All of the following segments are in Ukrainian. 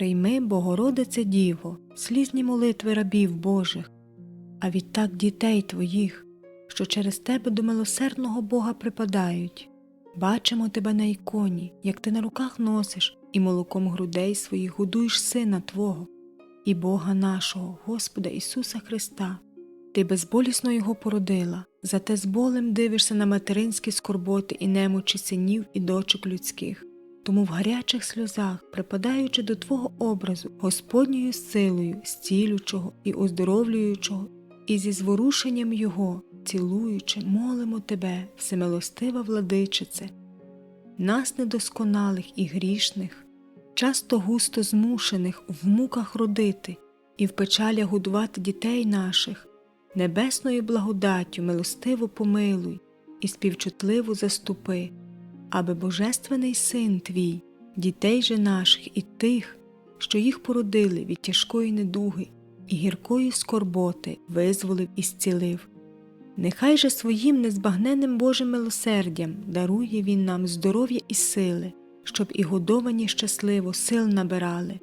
Прийми, Богородице Діво, слізні молитви рабів Божих, а відтак дітей Твоїх, що через Тебе до милосердного Бога припадають. Бачимо Тебе на іконі, як Ти на руках носиш і молоком грудей своїх годуєш Сина Твого і Бога нашого, Господа Ісуса Христа. Ти безболісно Його породила, зате з болем дивишся на материнські скорботи і немочі синів і дочок людських. Тому в гарячих сльозах, припадаючи до Твого образу, Господньою силою, зцілючого і оздоровлюючого, і зі зворушенням Його, цілуючи, молимо Тебе, всемилостива владичице, нас недосконалих і грішних, часто густо змушених в муках родити і в печалях годувати дітей наших, небесною благодаттю милостиво помилуй і співчутливо заступи, аби Божественний Син Твій, дітей же наших і тих, що їх породили від тяжкої недуги і гіркої скорботи, визволив і зцілив. Нехай же своїм незбагненним Божим милосердям дарує Він нам здоров'я і сили, щоб і годовані щасливо сил набирали,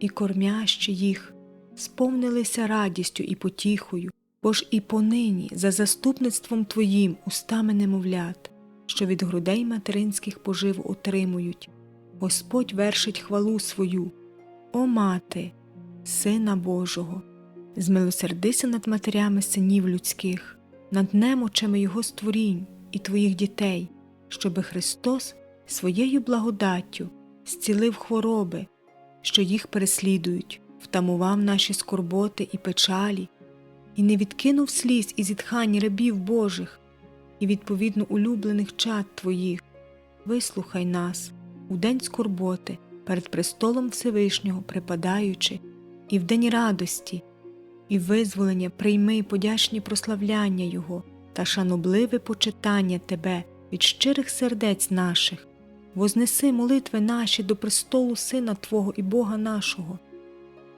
і кормящі їх сповнилися радістю і потіхою, бо ж і понині за заступництвом Твоїм устами немовлят, що від грудей материнських поживу отримують, Господь вершить хвалу свою, О мати, Сина Божого, змилосердися над матерями синів людських, над немочами Його створінь і Твоїх дітей, щоби Христос своєю благодаттю зцілив хвороби, що їх переслідують, втамував наші скорботи і печалі, і не відкинув сліз і зітхань рабів Божих, і відповідно улюблених чад Твоїх. Вислухай нас у день скорботи перед престолом Всевишнього припадаючи, і в день радості, і визволення прийми подячні прославляння Його та шанобливе почитання Тебе від щирих сердець наших, вознеси молитви наші до престолу Сина Твого і Бога нашого,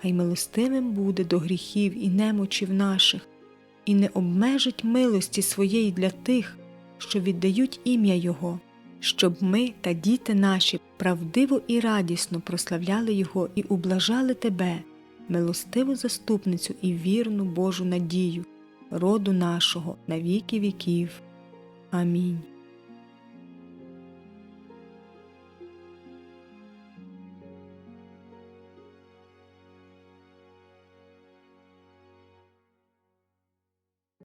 хай милостивим буде до гріхів і немочів наших, і не обмежить милості своєї для тих, що віддають ім'я Його, щоб ми та діти наші правдиво і радісно прославляли Його і ублажали Тебе, милостиву заступницю і вірну Божу надію, роду нашого на віки віків. Амінь.